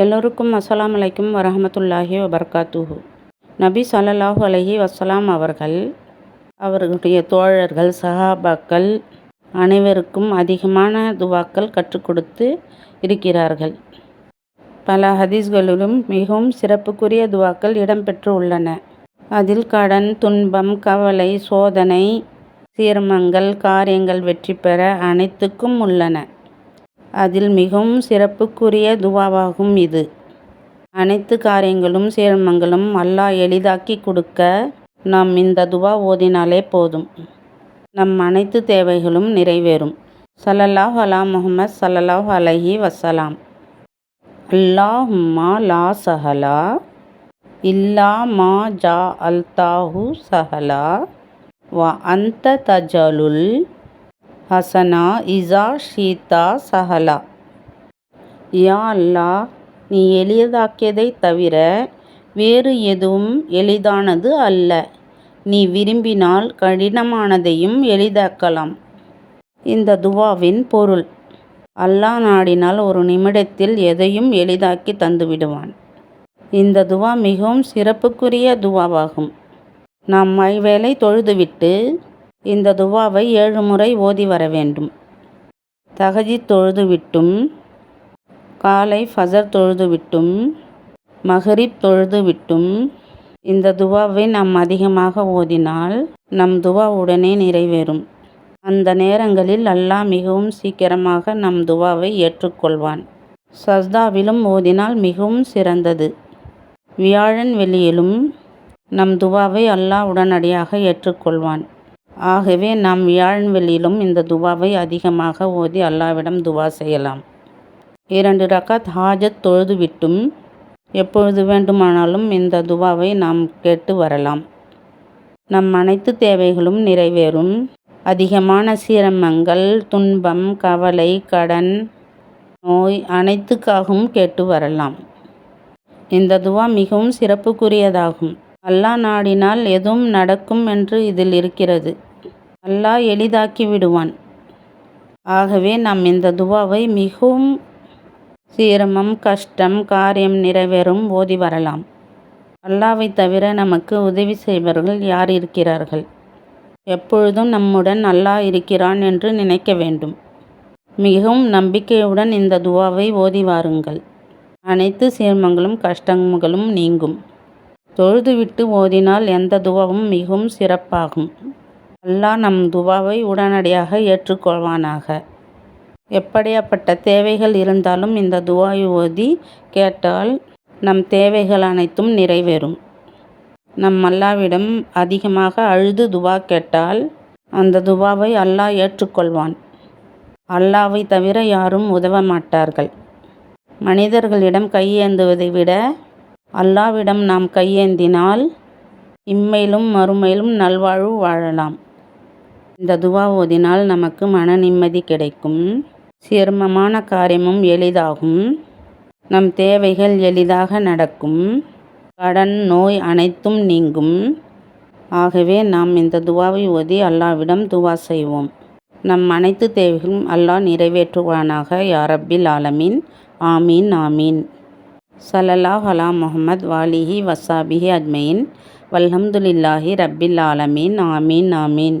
எல்லோருக்கும் அஸ்லாம் அலைக்கும் வரஹமத்துல்லாஹி வபர்காத்துஹு. நபி சல்லாஹூ அலஹி வசலாம் அவர்கள் அவர்களுடைய தோழர்கள் சஹாபாக்கள் அனைவருக்கும் அதிகமான துவாக்கள் கற்றுக் கொடுத்து இருக்கிறார்கள். பல ஹதீஸ்களிலும் மிகவும் சிறப்புக்குரிய துவாக்கள் இடம்பெற்று உள்ளன. அதில் கடன் துன்பம் கவலை சோதனை சீர்மங்கள் காரியங்கள் வெற்றி பெற அனைத்துக்கும் உள்ளன. அதில் மிகவும் சிறப்புக்குரிய துவாவாகும் இது. அனைத்து காரியங்களும் சிரமங்களும் அல்லாஹ் எளிதாக்கி கொடுக்க நாம் இந்த துவா ஓதினாலே போதும். நம் அனைத்து தேவைகளும் நிறைவேறும். சல்லல்லாஹ் அலா முஹம்மத் சல்லல்லாஹ் அலஹி வசலாம் அல்லாஹும்மா லா சஹலா இல்லா மா ஜா அல்தாஹு சஹலா. வ அந்த தஜலுல் ஹசனா இசா ஷீதா சஹலா. யா அல்லாஹ் நீ எளியதாக்கியதை தவிர வேறு எதுவும் எளிதானது அல்ல. நீ விரும்பினால் கடினமானதையும் எளிதாக்கலாம். இந்த துவாவின் பொருள் அல்லாஹ் நாடினால் ஒரு நிமிடத்தில் எதையும் எளிதாக்கி தந்துவிடுவான். இந்த துவா மிகவும் சிறப்புக்குரிய துவாவாகும். நாம் ஐவேளை தொழுதுவிட்டு இந்த துவாவை ஏழு முறை ஓதி வர வேண்டும். தகஜி தொழுதுவிட்டும் காலை ஃபசர் தொழுதுவிட்டும் மஹரிப் தொழுதுவிட்டும் இந்த துவாவை நாம் அதிகமாக ஓதினால் நம் துவா உடனே நிறைவேறும். அந்த நேரங்களில் அல்லாஹ் மிகவும் சீக்கிரமாக நம் துவாவை ஏற்றுக்கொள்வான். சஸ்தாவிலும் ஓதினால் மிகவும் சிறந்தது. வியாழன் வெளியிலும் நம் துவாவை அல்லாஹ் உடனடியாக ஏற்றுக்கொள்வான். ஆகவே நாம் வியாழன் வெளியிலும் இந்த துவாவை அதிகமாக ஓதி அல்லாவிடம் துவா செய்யலாம். இரண்டு ரக்காத் ஹாஜத் தொழுதுவிட்டும் எப்பொழுது வேண்டுமானாலும் இந்த துவாவை நாம் கேட்டு வரலாம். நம் அனைத்து தேவைகளும் நிறைவேறும். அதிகமான சிரமங்கள் துன்பம் கவலை கடன் நோய் அனைத்துக்காகவும் கேட்டு வரலாம். இந்த துவா மிகவும் சிறப்புக்குரியதாகும். அல்லாஹ் நாடினால் எதுவும் நடக்கும் என்று இதில் இருக்கிறது. அல்லாஹ் எளிதாக்கி விடுவான். ஆகவே நாம் இந்த துவாவை மிகவும் சிரமம் கஷ்டம் காரியம் நிறைவேறும் ஓதி வரலாம். அல்லாவை தவிர நமக்கு உதவி செய்பவர்கள் யார் இருக்கிறார்கள்? எப்பொழுதும் நம்முடன் அல்லாஹ் இருக்கிறான் என்று நினைக்க வேண்டும். மிகவும் நம்பிக்கையுடன் இந்த துவாவை ஓதி வாருங்கள். அனைத்து சிரமங்களும் கஷ்டங்களும் நீங்கும். தொழுதுவிட்டு ஓதினால் எந்த துவாவும் மிகவும் சிறப்பாகும். அல்லாஹ் நம் துவாவை உடனடியாக ஏற்றுக்கொள்வானாக. எப்படியாப்பட்ட தேவைகள் இருந்தாலும் இந்த துவாய் ஓதி கேட்டால் நம் தேவைகள் அனைத்தும் நிறைவேறும். நம் அல்லாவிடம் அதிகமாக அழுது துவா கேட்டால் அந்த துவாவை அல்லாஹ் ஏற்றுக்கொள்வான். அல்லாவை தவிர யாரும் உதவ மாட்டார்கள். மனிதர்களிடம் கையேந்துவதை விட அல்லாவிடம் நாம் கையேந்தினால் இம்மையிலும் மறுமையிலும் நல்வாழ்வு வாழலாம். இந்த துவா ஓதினால் நமக்கு மன நிம்மதி கிடைக்கும். சிரமமான காரியமும் எளிதாகும். நம் தேவைகள் எளிதாக நடக்கும். கடன் நோய் அனைத்தும் நீங்கும். ஆகவே நாம் இந்த துவாவை ஓதி அல்லாவிடம் துவா செய்வோம். நம் அனைத்து தேவைகளும் அல்லாஹ் நிறைவேற்றுவானாக யாரப்பில் ஆலமீன். ஆமீன் ஆமீன். சலல்லா அலா முகமது வாலிஹி வசாபிஹி அஜ்மயின். வல்ஹம்துலில்லாஹி ரப்பில் ஆலமீன். ஆமீன் ஆமீன்.